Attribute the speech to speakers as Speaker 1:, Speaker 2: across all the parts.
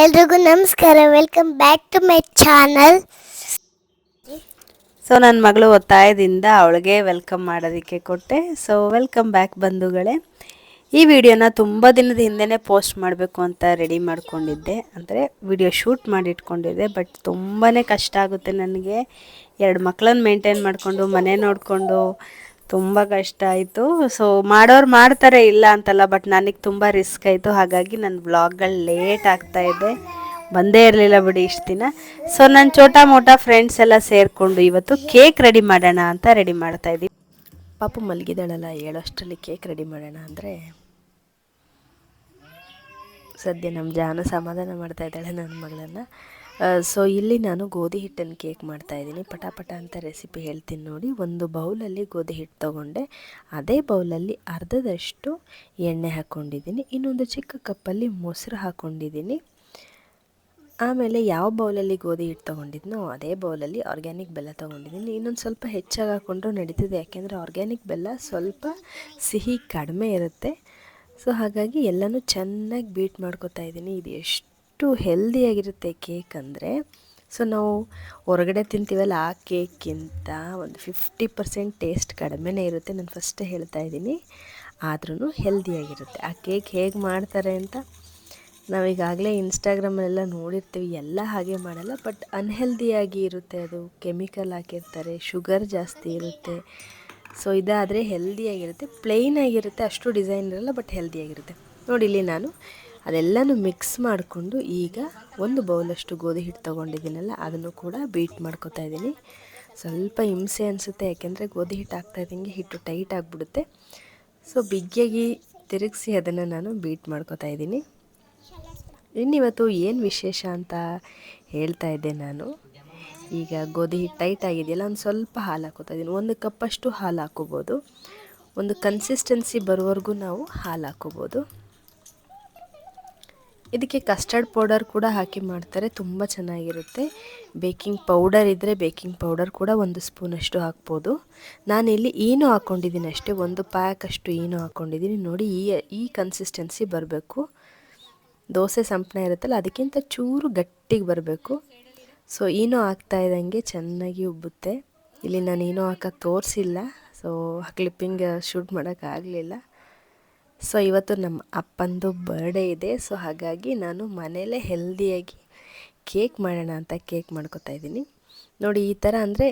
Speaker 1: ಎಲ್ರಿಗೂ ನಮಸ್ಕಾರ. Welcome back to my channel
Speaker 2: so ನನ್ನ ಮಗಳು ಒತ್ತಾಯದಿಂದ ಅವಳಿಗೆ ವೆಲ್ಕಮ್ ಮಾಡೋದಕ್ಕೆ ಕೊಟ್ಟೆ. ಸೊ ವೆಲ್ಕಮ್ ಬ್ಯಾಕ್ ಬಂಧುಗಳೇ. ಈ ವಿಡಿಯೋನ ತುಂಬ ದಿನದ ಹಿಂದೆನೇ ಪೋಸ್ಟ್ ಮಾಡಬೇಕು ಅಂತ ರೆಡಿ ಮಾಡ್ಕೊಂಡಿದ್ದೆ. ಅಂದರೆ ವಿಡಿಯೋ ಶೂಟ್ ಮಾಡಿ ಇಟ್ಕೊಂಡಿದ್ದೆ ಬಟ್ ತುಂಬಾ ಕಷ್ಟ ಆಗುತ್ತೆ ನನಗೆ. ಎರಡು ಮಕ್ಕಳನ್ನ ಮೇಂಟೈನ್ ಮಾಡಿಕೊಂಡು, ಮನೆ ನೋಡಿಕೊಂಡು ತುಂಬ ಕಷ್ಟ ಆಯಿತು. ಸೊ ಮಾಡೋರು ಮಾಡ್ತಾರೆ ಇಲ್ಲ ಅಂತಲ್ಲ ಬಟ್ ನನಗೆ ತುಂಬ ರಿಸ್ಕ್ ಆಯಿತು. ಹಾಗಾಗಿ ನನ್ನ ಬ್ಲಾಗ್ಗಳು ಲೇಟ್ ಆಗ್ತಾ ಇದೆ. ಬಂದೇ ಇರಲಿಲ್ಲ ಬಿಡಿ ಇಷ್ಟು ದಿನ. ಸೊ ನನ್ನ ಚೋಟ ಮೋಟ ಫ್ರೆಂಡ್ಸ್ ಎಲ್ಲ ಸೇರಿಕೊಂಡು ಇವತ್ತು ಕೇಕ್ ರೆಡಿ ಮಾಡೋಣ ಅಂತ ರೆಡಿ ಮಾಡ್ತಾ ಇದ್ದೀವಿ. ಪಾಪು ಮಲಗಿದಾಳಲ್ಲ ಹೇಳೋಷ್ಟರಲ್ಲಿ ಕೇಕ್ ರೆಡಿ ಮಾಡೋಣ ಅಂದರೆ. ಸದ್ಯ ನಮ್ಮ ಜಾನ ಸಮಾಧಾನ ಮಾಡ್ತಾ ಇದ್ದಾಳೆ ನನ್ನ ಮಗಳನ್ನು. ಸೊ ಇಲ್ಲಿ ನಾನು ಗೋಧಿ ಹಿಟ್ಟನ್ನು ಕೇಕ್ ಮಾಡ್ತಾ ಇದ್ದೀನಿ. ಪಟಾಪಟ ಅಂತ ರೆಸಿಪಿ ಹೇಳ್ತೀನಿ ನೋಡಿ. ಒಂದು ಬೌಲಲ್ಲಿ ಗೋಧಿ ಹಿಟ್ಟು ತೊಗೊಂಡೆ. ಅದೇ ಬೌಲಲ್ಲಿ ಅರ್ಧದಷ್ಟು ಎಣ್ಣೆ ಹಾಕ್ಕೊಂಡಿದ್ದೀನಿ. ಇನ್ನೊಂದು ಚಿಕ್ಕ ಕಪ್ಪಲ್ಲಿ ಮೊಸರು ಹಾಕ್ಕೊಂಡಿದ್ದೀನಿ. ಆಮೇಲೆ ಯಾವ ಬೌಲಲ್ಲಿ ಗೋಧಿ ಹಿಟ್ಟು ತೊಗೊಂಡಿದ್ನೋ ಅದೇ ಬೌಲಲ್ಲಿ ಆರ್ಗ್ಯಾನಿಕ್ ಬೆಲ್ಲ ತೊಗೊಂಡಿದ್ದೀನಿ. ಇನ್ನೊಂದು ಸ್ವಲ್ಪ ಹೆಚ್ಚಾಗಿ ಹಾಕ್ಕೊಂಡ್ರೂ ನಡೀತಿದೆ. ಯಾಕೆಂದರೆ ಆರ್ಗ್ಯಾನಿಕ್ ಬೆಲ್ಲ ಸ್ವಲ್ಪ ಸಿಹಿ ಕಡಿಮೆ ಇರುತ್ತೆ. ಸೊ ಹಾಗಾಗಿ ಎಲ್ಲನೂ ಚೆನ್ನಾಗಿ ಬೀಟ್ ಮಾಡ್ಕೊತಾ ಇದ್ದೀನಿ. ಇದು ಎಷ್ಟು ಹೆಲ್ದಿಯಾಗಿರುತ್ತೆ ಕೇಕ್ ಅಂದರೆ ಸೊ ನಾವು ಹೊರಗಡೆ ತಿಂತೀವಲ್ಲ ಆ ಕೇಕ್ಗಿಂತ ಒಂದು ಫಿಫ್ಟಿ ಪರ್ಸೆಂಟ್ ಟೇಸ್ಟ್ ಕಡಿಮೆನೇ ಇರುತ್ತೆ ನಾನು ಫಸ್ಟೇ ಹೇಳ್ತಾ ಇದ್ದೀನಿ. ಆದ್ರೂ ಹೆಲ್ದಿಯಾಗಿರುತ್ತೆ. ಆ ಕೇಕ್ ಹೇಗೆ ಮಾಡ್ತಾರೆ ಅಂತ ನಾವೀಗಾಗಲೇ ಇನ್ಸ್ಟಾಗ್ರಾಮಲ್ಲೆಲ್ಲ ನೋಡಿರ್ತೀವಿ. ಎಲ್ಲ ಹಾಗೆ ಮಾಡಲ್ಲ, ಬಟ್ ಅನ್ಹೆಲ್ದಿಯಾಗಿ ಇರುತ್ತೆ ಅದು. ಕೆಮಿಕಲ್ ಹಾಕಿರ್ತಾರೆ, ಶುಗರ್ ಜಾಸ್ತಿ ಇರುತ್ತೆ. ಸೊ ಇದಾದರೆ ಹೆಲ್ದಿಯಾಗಿರುತ್ತೆ. ಪ್ಲೈನ್ ಆಗಿರುತ್ತೆ, ಅಷ್ಟು ಡಿಸೈನ್ ಇರಲ್ಲ, ಬಟ್ ಹೆಲ್ದಿಯಾಗಿರುತ್ತೆ. ನೋಡಿ ಇಲ್ಲಿ ನಾನು ಅದೆಲ್ಲನೂ ಮಿಕ್ಸ್ ಮಾಡಿಕೊಂಡು ಈಗ ಒಂದು ಬೌಲಷ್ಟು ಗೋಧಿ ಹಿಟ್ಟು ತೊಗೊಂಡಿದ್ದೀನಲ್ಲ, ಅದನ್ನು ಕೂಡ ಬೀಟ್ ಮಾಡ್ಕೊತಾ ಇದ್ದೀನಿ. ಸ್ವಲ್ಪ ಹಿಂಸೆ ಅನಿಸುತ್ತೆ, ಯಾಕೆಂದರೆ ಗೋಧಿ ಹಿಟ್ಟು ಹಾಕ್ತಾ ಇದ್ದಂಗೆ ಹಿಟ್ಟು ಟೈಟ್ ಆಗಿಬಿಡುತ್ತೆ. ಸೊ ಬಿಗ್ಗಿಯಾಗಿ ತಿರುಗಿಸಿ ಅದನ್ನು ನಾನು ಬೀಟ್ ಮಾಡ್ಕೊತಾ ಇದ್ದೀನಿ. ಇನ್ನಿವತ್ತು ಏನು ವಿಶೇಷ ಅಂತ ಹೇಳ್ತಾ ಇದ್ದೆ ನಾನು. ಈಗ ಗೋಧಿ ಹಿಟ್ಟು ಟೈಟ್ ಆಗಿದೆಯಲ್ಲ, ಒಂದು ಸ್ವಲ್ಪ ಹಾಲು ಹಾಕೋತಾ ಇದ್ದೀನಿ. ಒಂದು ಕಪ್ಪಷ್ಟು ಹಾಲು ಹಾಕೋಬೋದು. ಒಂದು ಕನ್ಸಿಸ್ಟೆನ್ಸಿ ಬರೋವರೆಗೂ ನಾವು ಹಾಲು ಹಾಕೋಬೋದು. ಇದಕ್ಕೆ ಕಸ್ಟರ್ಡ್ ಪೌಡರ್ ಕೂಡ ಹಾಕಿ ಮಾಡ್ತಾರೆ, ತುಂಬ ಚೆನ್ನಾಗಿರುತ್ತೆ. ಬೇಕಿಂಗ್ ಪೌಡರ್ ಇದ್ದರೆ ಬೇಕಿಂಗ್ ಪೌಡರ್ ಕೂಡ ಒಂದು ಸ್ಪೂನಷ್ಟು ಹಾಕ್ಬೋದು. ನಾನಿಲ್ಲಿ ಏನು ಹಾಕ್ಕೊಂಡಿದ್ದೀನಿ ಅಷ್ಟೇ, ಒಂದು ಪ್ಯಾಕಷ್ಟು ಏನು ಹಾಕ್ಕೊಂಡಿದ್ದೀನಿ ನೋಡಿ, ಈ ಈ ಕನ್ಸಿಸ್ಟೆನ್ಸಿ ಬರಬೇಕು. ದೋಸೆ ಸಂಪಣ ಇರುತ್ತಲ್ಲ, ಅದಕ್ಕಿಂತ ಚೂರು ಗಟ್ಟಿಗೆ ಬರಬೇಕು. ಸೊ ಏನೋ ಹಾಕ್ತಾ ಇದ್ದಂಗೆ ಚೆನ್ನಾಗಿ ಉಬ್ಬುತ್ತೆ. ಇಲ್ಲಿ ನಾನು ಏನೋ ಹಾಕೋಕ್ಕೆ ತೋರಿಸಿಲ್ಲ ಸೊ ಕ್ಲಿಪ್ಪಿಂಗ್ ಶೂಟ್ ಮಾಡೋಕ್ಕಾಗಲಿಲ್ಲ ಸೊ ಇವತ್ತು ನಮ್ಮ ಅಪ್ಪಂದು ಬರ್ಡೇ ಇದೆ. ಸೊ ಹಾಗಾಗಿ ನಾನು ಮನೆಯಲ್ಲೇ ಹೆಲ್ದಿಯಾಗಿ ಕೇಕ್ ಮಾಡೋಣ ಅಂತ ಕೇಕ್ ಮಾಡ್ಕೊತಾ ಇದ್ದೀನಿ. ನೋಡಿ, ಈ ಥರ ಅಂದರೆ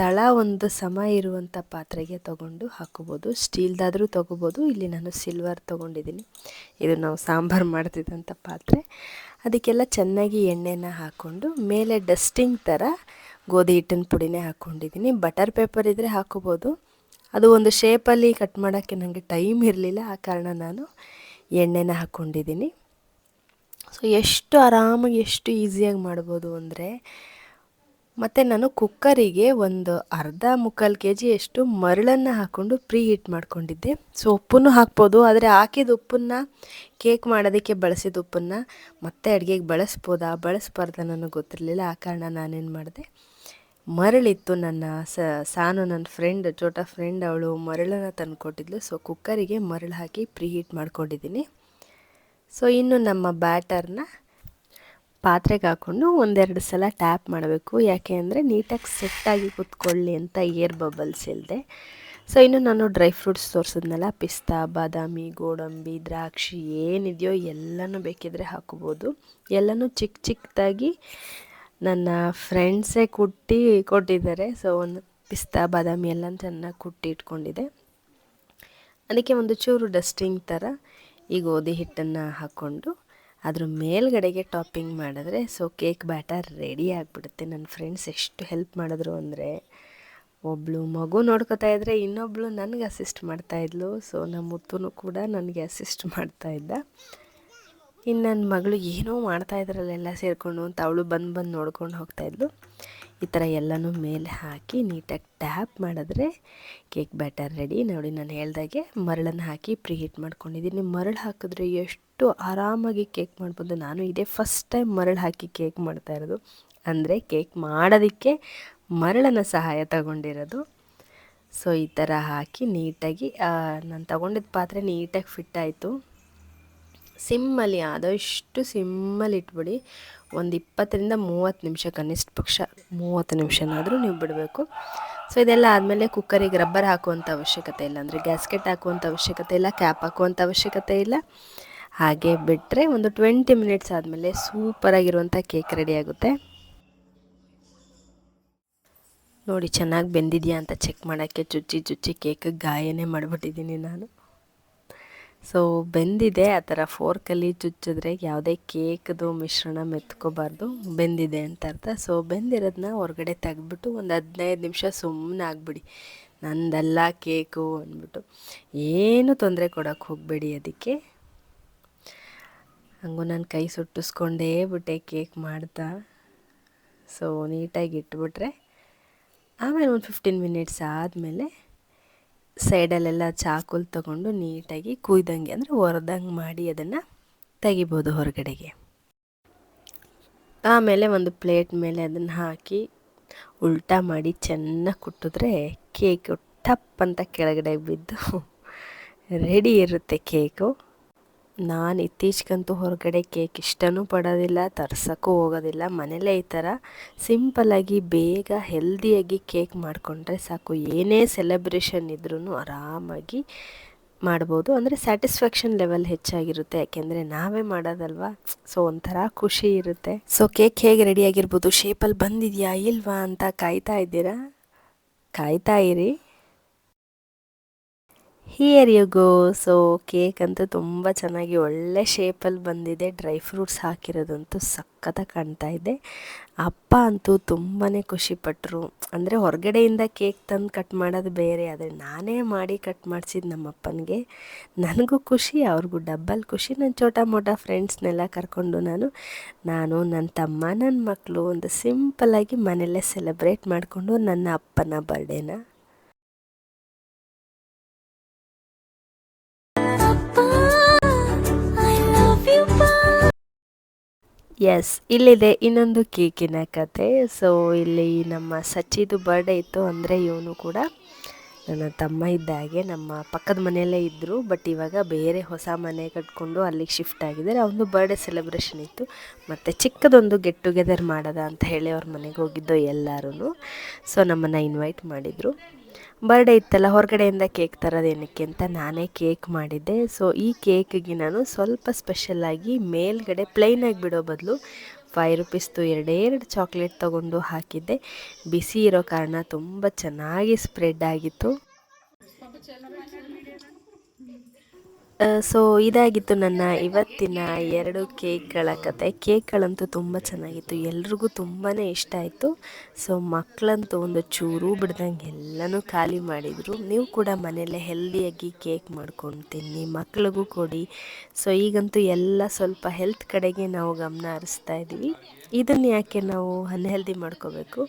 Speaker 2: ತಳ ಒಂದು ಸಮ ಇರುವಂಥ ಪಾತ್ರೆಗೆ ತೊಗೊಂಡು ಹಾಕೋಬೋದು ಸ್ಟೀಲ್ದಾದರೂ ತೊಗೋಬೋದು ಇಲ್ಲಿ ನಾನು ಸಿಲ್ವರ್ ತೊಗೊಂಡಿದ್ದೀನಿ. ಇದು ನಾವು ಸಾಂಬಾರು ಮಾಡ್ತಿದ್ದಂಥ ಪಾತ್ರೆ. ಅದಕ್ಕೆಲ್ಲ ಚೆನ್ನಾಗಿ ಎಣ್ಣೆನ ಹಾಕ್ಕೊಂಡು ಮೇಲೆ ಡಸ್ಟಿಂಗ್ ಥರ ಗೋಧಿ ಹಿಟ್ಟಿನ ಪುಡಿನೇ ಹಾಕ್ಕೊಂಡಿದ್ದೀನಿ ಬಟರ್ ಪೇಪರ್ ಇದ್ದರೆ ಹಾಕೋಬೋದು ಅದು ಒಂದು ಶೇಪಲ್ಲಿ ಕಟ್ ಮಾಡೋಕ್ಕೆ ನನಗೆ ಟೈಮ್ ಇರಲಿಲ್ಲ, ಆ ಕಾರಣ ನಾನು ಎಣ್ಣೆನ ಹಾಕ್ಕೊಂಡಿದ್ದೀನಿ ಸೊ ಎಷ್ಟು ಆರಾಮಾಗಿ, ಎಷ್ಟು ಈಸಿಯಾಗಿ ಮಾಡ್ಬೋದು ಅಂದರೆ, ಮತ್ತು ನಾನು ಕುಕ್ಕರಿಗೆ ಒಂದು ಅರ್ಧ ಮುಕ್ಕಾಲು ಕೆ ಜಿಯಷ್ಟು ಮರಳನ್ನು ಹಾಕ್ಕೊಂಡು ಪ್ರೀ ಹೀಟ್ ಮಾಡ್ಕೊಂಡಿದ್ದೆ. ಸೊ ಉಪ್ಪನ್ನು ಹಾಕ್ಬೋದು, ಆದರೆ ಹಾಕಿದ ಉಪ್ಪನ್ನು ಕೇಕ್ ಮಾಡೋದಕ್ಕೆ ಬಳಸಿದ ಉಪ್ಪನ್ನು ಮತ್ತೆ ಅಡುಗೆಗೆ ಬಳಸ್ಬೋದಾ, ಬಳಸ್ಬಾರ್ದ ನನಗೆ ಗೊತ್ತಿರಲಿಲ್ಲ, ಆ ಕಾರಣ ನಾನೇನು ಮಾಡಿದೆ. ಮರಳಿತ್ತು ನನ್ನ ಸಾನು ನನ್ನ ಫ್ರೆಂಡ್ ಚೋಟ ಫ್ರೆಂಡ್ ಅವಳು ಮರಳನ್ನು ತಂದುಕೊಟ್ಟಿದ್ಲು. ಸೊ ಕುಕ್ಕರಿಗೆ ಮರಳು ಹಾಕಿ ಪ್ರೀ ಹೀಟ್ ಮಾಡ್ಕೊಂಡಿದ್ದೀನಿ. ಸೊ ಇನ್ನು ನಮ್ಮ ಬ್ಯಾಟರ್ನ ಪಾತ್ರೆಗೆ ಹಾಕ್ಕೊಂಡು ಒಂದೆರಡು ಸಲ ಟ್ಯಾಪ್ ಮಾಡಬೇಕು. ಯಾಕೆ ಅಂದರೆ ನೀಟಾಗಿ ಸೆಟ್ಟಾಗಿ ಕೂತ್ಕೊಳ್ಳಿ ಅಂತ ಏರ್ ಬಬಲ್ಸ್ ಇಲ್ಲದೆ ಸೊ ಇನ್ನು ನಾನು ಡ್ರೈ ಫ್ರೂಟ್ಸ್ ತೋರಿಸಿದ್ನಲ್ಲ, ಪಿಸ್ತಾ, ಬಾದಾಮಿ, ಗೋಡಂಬಿ, ದ್ರಾಕ್ಷಿ ಏನಿದೆಯೋ ಎಲ್ಲನೂ ಬೇಕಿದ್ರೆ ಹಾಕೋಬೋದು. ಎಲ್ಲನೂ ಚಿಕ್ಕ ಚಿಕ್ಕದಾಗಿ ನನ್ನ ಫ್ರೆಂಡ್ಸೇ ಕುಟ್ಟಿ ಕೊಟ್ಟಿದ್ದಾರೆ. ಸೊ ಒಂದು ಪಿಸ್ತಾ, ಬಾದಾಮಿ ಎಲ್ಲ ಚೆನ್ನಾಗಿ ಕುಟ್ಟಿ ಇಟ್ಕೊಂಡಿದೆ. ಅದಕ್ಕೆ ಒಂದು ಚೂರು ಡಸ್ಟಿಂಗ್ ಥರ ಈ ಗೋಧಿ ಹಿಟ್ಟನ್ನು ಹಾಕ್ಕೊಂಡು ಅದ್ರ ಮೇಲ್ಗಡೆಗೆ ಟಾಪಿಂಗ್ ಮಾಡಿದ್ರೆ ಸೊ ಕೇಕ್ ಬ್ಯಾಟರ್ ರೆಡಿ ಆಗಿಬಿಡುತ್ತೆ. ನನ್ನ ಫ್ರೆಂಡ್ಸ್ ಎಷ್ಟು ಹೆಲ್ಪ್ ಮಾಡಿದ್ರು ಅಂದರೆ ಒಬ್ಬಳು ಮಗು ನೋಡ್ಕೋತಾ ಇದ್ದರೆ ಇನ್ನೊಬ್ಬಳು ನನಗೆ ಅಸಿಸ್ಟ್ ಮಾಡ್ತಾಯಿದ್ಲು ಸೊ ನಮ್ಮ ಮುತ್ತೂ ಕೂಡ ನನಗೆ ಅಸಿಸ್ಟ್ ಮಾಡ್ತಾಯಿದ್ದ ಇನ್ನು ನನ್ನ ಮಗಳು ಏನೋ ಮಾಡ್ತಾ ಇದ್ರಲ್ಲೆಲ್ಲ ಸೇರಿಕೊಂಡು ಅಂತ ಅವಳು ಬಂದು ಬಂದು ನೋಡ್ಕೊಂಡು ಹೋಗ್ತಾಯಿದ್ಲು ಈ ಥರ ಎಲ್ಲನೂ ಮೇಲೆ ಹಾಕಿ ನೀಟಾಗಿ ಟ್ಯಾಪ್ ಮಾಡಿದ್ರೆ ಕೇಕ್ ಬ್ಯಾಟರ್ ರೆಡಿ. ನೋಡಿ, ನಾನು ಹೇಳ್ದಾಗೆ ಮರಳನ್ನು ಹಾಕಿ ಪ್ರೀ ಹೀಟ್ ಮಾಡ್ಕೊಂಡಿದ್ದೀನಿ ಮರಳು ಹಾಕಿದ್ರೆ ಎಷ್ಟು ಆರಾಮಾಗಿ ಕೇಕ್ ಮಾಡ್ಬೋದು. ನಾನು ಇದೇ ಫಸ್ಟ್ ಟೈಮ್ ಮರಳು ಹಾಕಿ ಕೇಕ್ ಮಾಡ್ತಾ ಇರೋದು. ಅಂದರೆ ಕೇಕ್ ಮಾಡೋದಕ್ಕೆ ಮರಳನ್ನು ಸಹಾಯ ತಗೊಂಡಿರೋದು. ಸೊ, ಈ ಥರ ಹಾಕಿ ನೀಟಾಗಿ ನಾನು ತಗೊಂಡಿದ್ದ ಪಾತ್ರೆ ನೀಟಾಗಿ ಫಿಟ್ ಆಯಿತು. ಸಿಮ್ಮಲ್ಲಿ ಆದಷ್ಟು ಸಿಮ್ಮಲ್ಲಿ ಇಟ್ಬಿಡಿ. ಒಂದು ಇಪ್ಪತ್ತರಿಂದ ಮೂವತ್ತು ನಿಮಿಷ, ಕನಿಷ್ಠ ಪಕ್ಷ ಮೂವತ್ತು ನಿಮಿಷನಾದರೂ ನೀವು ಬಿಡಬೇಕು. ಸೊ ಇದೆಲ್ಲ ಆದಮೇಲೆ ಕುಕ್ಕರಿಗೆ ರಬ್ಬರ್ ಹಾಕುವಂಥ ಅವಶ್ಯಕತೆ ಇಲ್ಲ. ಅಂದರೆ ಗ್ಯಾಸ್ಕೆಟ್ ಹಾಕುವಂಥ ಅವಶ್ಯಕತೆ ಇಲ್ಲ ಕ್ಯಾಪ್ ಹಾಕುವಂಥ ಅವಶ್ಯಕತೆ ಇಲ್ಲ. ಹಾಗೆ ಬಿಟ್ಟರೆ ಒಂದು ಟ್ವೆಂಟಿ ಮಿನಿಟ್ಸ್ ಆದಮೇಲೆ ಸೂಪರಾಗಿರುವಂಥ ಕೇಕ್ ರೆಡಿ ಆಗುತ್ತೆ. ನೋಡಿ, ಚೆನ್ನಾಗಿ ಬೆಂದಿದೆಯಾ ಅಂತ ಚೆಕ್ ಮಾಡೋಕ್ಕೆ ಚುಚ್ಚಿ ಚುಚ್ಚಿ ಕೇಕ್ ಗಾಯನೇ ಮಾಡಿಬಿಟ್ಟಿದ್ದೀನಿ ನಾನು. ಸೊ ಬೆಂದಿದೆ ಆ ಥರ ಫೋರ್ಕಲ್ಲಿ ಚುಚ್ಚಿದ್ರೆ ಯಾವುದೇ ಕೇಕ್ದು ಮಿಶ್ರಣ ಮೆತ್ಕೋಬಾರ್ದು, ಬೆಂದಿದೆ ಅಂತ ಅರ್ಥ. ಸೊ ಬೆಂದಿರೋದನ್ನ ಹೊರಗಡೆ ತೆಗೆದ್ಬಿಟ್ಟು ಒಂದು ಹದಿನೈದು ನಿಮಿಷ ಸುಮ್ಮನೆ ಆಗ್ಬಿಡಿ. ನಂದಲ್ಲ ಕೇಕು ಅಂದ್ಬಿಟ್ಟು. ಏನು ತೊಂದರೆ ಕೊಡೋಕ್ಕೆ ಹೋಗಬೇಡಿ ಅದಕ್ಕೆ. ಹಂಗೂ ನಾನು ಕೈ ಸುಟ್ಟಿಸ್ಕೊಂಡೇ ಬಿಟ್ಟೆ ಕೇಕ್ ಮಾಡ್ತಾ. ಸೊ ನೀಟಾಗಿ ಇಟ್ಬಿಟ್ರೆ ಆಮೇಲೆ ಒಂದು ಫಿಫ್ಟೀನ್ ಮಿನಿಟ್ಸ್ ಆದಮೇಲೆ ಸೈಡಲ್ಲೆಲ್ಲ ಚಾಕುಲ್ ತಗೊಂಡು ನೀಟಾಗಿ ಕುಯ್ದಂಗೆ, ಅಂದರೆ ಒರೆದಂಗೆ ಮಾಡಿ ಅದನ್ನು ತೆಗಿಬೋದು ಹೊರಗಡೆಗೆ. ಆಮೇಲೆ ಒಂದು ಪ್ಲೇಟ್ ಮೇಲೆ ಅದನ್ನು ಹಾಕಿ ಉಲ್ಟಾ ಮಾಡಿ ಚೆನ್ನಾಗಿ ಕುಟ್ಟಿದ್ರೆ ಕೇಕು ಟಪ್ ಅಂತ ಕೆಳಗಡೆ ಬಿದ್ದು ರೆಡಿ ಇರುತ್ತೆ ಕೇಕು. ನಾನು ಇತ್ತೀಚೆಗಂತೂ ಹೊರಗಡೆ ಕೇಕ್ ಇಷ್ಟನೂ ಪಡೋದಿಲ್ಲ, ತರ್ಸೋಕ್ಕೂ ಹೋಗೋದಿಲ್ಲ. ಮನೇಲೇ ಈ ಥರ ಸಿಂಪಲ್ಲಾಗಿ ಬೇಗ ಹೆಲ್ದಿಯಾಗಿ ಕೇಕ್ ಮಾಡಿಕೊಂಡ್ರೆ ಸಾಕು. ಏನೇ ಸೆಲೆಬ್ರೇಷನ್ ಇದ್ರೂ ಆರಾಮಾಗಿ ಮಾಡ್ಬೋದು. ಅಂದರೆ ಸ್ಯಾಟಿಸ್ಫ್ಯಾಕ್ಷನ್ ಲೆವೆಲ್ ಹೆಚ್ಚಾಗಿರುತ್ತೆ. ಯಾಕೆಂದರೆ ನಾವೇ ಮಾಡೋದಲ್ವಾ? ಸೊ ಒಂಥರ ಖುಷಿ ಇರುತ್ತೆ. ಸೊ ಕೇಕ್ ಹೇಗೆ ರೆಡಿಯಾಗಿರ್ಬೋದು ಶೇಪಲ್ಲಿ ಬಂದಿದೆಯಾ, ಇಲ್ವಾ ಅಂತ ಕಾಯ್ತಾ ಇದ್ದೀರಾ? ಕಾಯ್ತಾ ಇರಿ. Here you go so cake ಅಂತೂ ತುಂಬ ಚೆನ್ನಾಗಿ ಒಳ್ಳೆ ಶೇಪಲ್ಲಿ ಬಂದಿದೆ. ಡ್ರೈ ಫ್ರೂಟ್ಸ್ ಹಾಕಿರೋದಂತೂ ಸಖತ್ತಾಗಿ ಕಾಣ್ತಾ ಇದೆ. ಅಪ್ಪ ಅಂತೂ ತುಂಬಾ ಖುಷಿಪಟ್ಟರು ಅಂದರೆ ಹೊರಗಡೆಯಿಂದ ಕೇಕ್ ತಂದು ಕಟ್ ಮಾಡೋದು ಬೇರೆ, ಆದರೆ ನಾನೇ ಮಾಡಿ ಕಟ್ ಮಾಡಿಸಿದ್ದು ನಮ್ಮ ಅಪ್ಪನಿಗೆ ನನಗೂ ಖುಷಿ, ಅವ್ರಿಗೂ ಡಬ್ಬಲ್ ಖುಷಿ. ನನ್ನ ಚೋಟ ಮೋಟ ಫ್ರೆಂಡ್ಸ್ನೆಲ್ಲ ಕರ್ಕೊಂಡು ನಾನು ನಾನು ನನ್ನ ತಮ್ಮ ನನ್ನ ಮಕ್ಕಳು ಒಂದು ಸಿಂಪಲ್ಲಾಗಿ ಮನೆಯಲ್ಲೇ ಸೆಲೆಬ್ರೇಟ್ ಮಾಡಿಕೊಂಡು ನನ್ನ ಅಪ್ಪನ ಬರ್ಡೇನ ಎಸ್ ಇಲ್ಲಿದೆ ಇನ್ನೊಂದು ಕೇಕಿನ ಕತೆ. ಸೊ ಇಲ್ಲಿ ನಮ್ಮ ಸಚ್ಚಿದು ಬರ್ಡೇ ಇತ್ತು ಅಂದರೆ ಇವನು ಕೂಡ ನನ್ನ ತಮ್ಮ ಇದ್ದ ಹಾಗೆ ನಮ್ಮ ಪಕ್ಕದ ಮನೆಯಲ್ಲೇ ಇದ್ದರು ಬಟ್ ಇವಾಗ ಬೇರೆ ಹೊಸ ಮನೆ ಕಟ್ಕೊಂಡು ಅಲ್ಲಿಗೆ ಶಿಫ್ಟ್ ಆಗಿದ್ದಾರೆ. ಅವನು ಬರ್ಡೇ ಸೆಲೆಬ್ರೇಷನ್ ಇತ್ತು. ಮತ್ತು ಚಿಕ್ಕದೊಂದು ಗೆಟ್ ಟುಗೆದರ್ ಮಾಡೋದ ಅಂತ ಹೇಳಿ ಅವ್ರ ಮನೆಗೆ ಹೋಗಿದ್ದು ಎಲ್ಲರೂ ಸೊ ನಮ್ಮನ್ನು ಇನ್ವೈಟ್ ಮಾಡಿದರು. ಬರ್ಡೇ ಇತ್ತಲ್ಲ, ಹೊರಗಡೆಯಿಂದ ಕೇಕ್ ತರೋದೇನಕ್ಕೆ ಅಂತ ನಾನೇ ಕೇಕ್ ಮಾಡಿದ್ದೆ. ಸೊ ಈ ಕೇಕಿಗೆ ನಾನು ಸ್ವಲ್ಪ ಸ್ಪೆಷಲ್ಲಾಗಿ ಮೇಲ್ಗಡೆ ಪ್ಲೈನಾಗಿ ಬಿಡೋ ಬದಲು ಫೈವ್ ರುಪೀಸ್ದು ಎರಡೇ ಎರಡು ಚಾಕ್ಲೇಟ್ ತೊಗೊಂಡು ಹಾಕಿದ್ದೆ. ಬಿಸಿ ಇರೋ ಕಾರಣ ತುಂಬ ಚೆನ್ನಾಗಿ ಸ್ಪ್ರೆಡ್ ಆಗಿತ್ತು. ಸೊ ಇದಾಗಿತ್ತು ನನ್ನ ಇವತ್ತಿನ ಎರಡು ಕೇಕ್ಗಳ ಕತೆ. ಕೇಕ್ಗಳಂತೂ ತುಂಬ ಚೆನ್ನಾಗಿತ್ತು. ಎಲ್ರಿಗೂ ತುಂಬಾ ಇಷ್ಟ ಆಯಿತು. ಸೊ ಮಕ್ಕಳಂತೂ ಒಂದು ಚೂರು ಬಿಡ್ದಂಗೆ ಎಲ್ಲನೂ ಖಾಲಿ ಮಾಡಿದರು. ನೀವು ಕೂಡ ಮನೆಯಲ್ಲೇ ಹೆಲ್ದಿಯಾಗಿ ಕೇಕ್ ಮಾಡ್ಕೊಂಡು ತಿನ್ನಿ, ಮಕ್ಳಿಗೂ ಕೊಡಿ. ಸೊ ಈಗಂತೂ ಎಲ್ಲ ಸ್ವಲ್ಪ ಹೆಲ್ತ್ ಕಡೆಗೆ ನಾವು ಗಮನ ಹರಿಸ್ತಾ ಇದ್ದೀವಿ. ಇದನ್ನು ಯಾಕೆ ನಾವು ಅನ್ಹೆಲ್ದಿ ಮಾಡ್ಕೋಬೇಕು?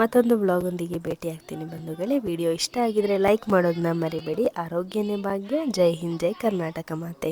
Speaker 2: ಮತ್ತೊಂದು ಬ್ಲಾಗೊಂದಿಗೆ ಭೇಟಿ ಆಗ್ತೀನಿ ಬಂಧುಗಳೇ. ವಿಡಿಯೋ ಇಷ್ಟ ಆಗಿದರೆ ಲೈಕ್ ಮಾಡೋದನ್ನ ಮರಿಬೇಡಿ. ಆರೋಗ್ಯನೇ ಭಾಗ್ಯ. ಜೈ ಹಿಂದ್, ಜೈ ಕರ್ನಾಟಕ. కర్ణాటక మాతే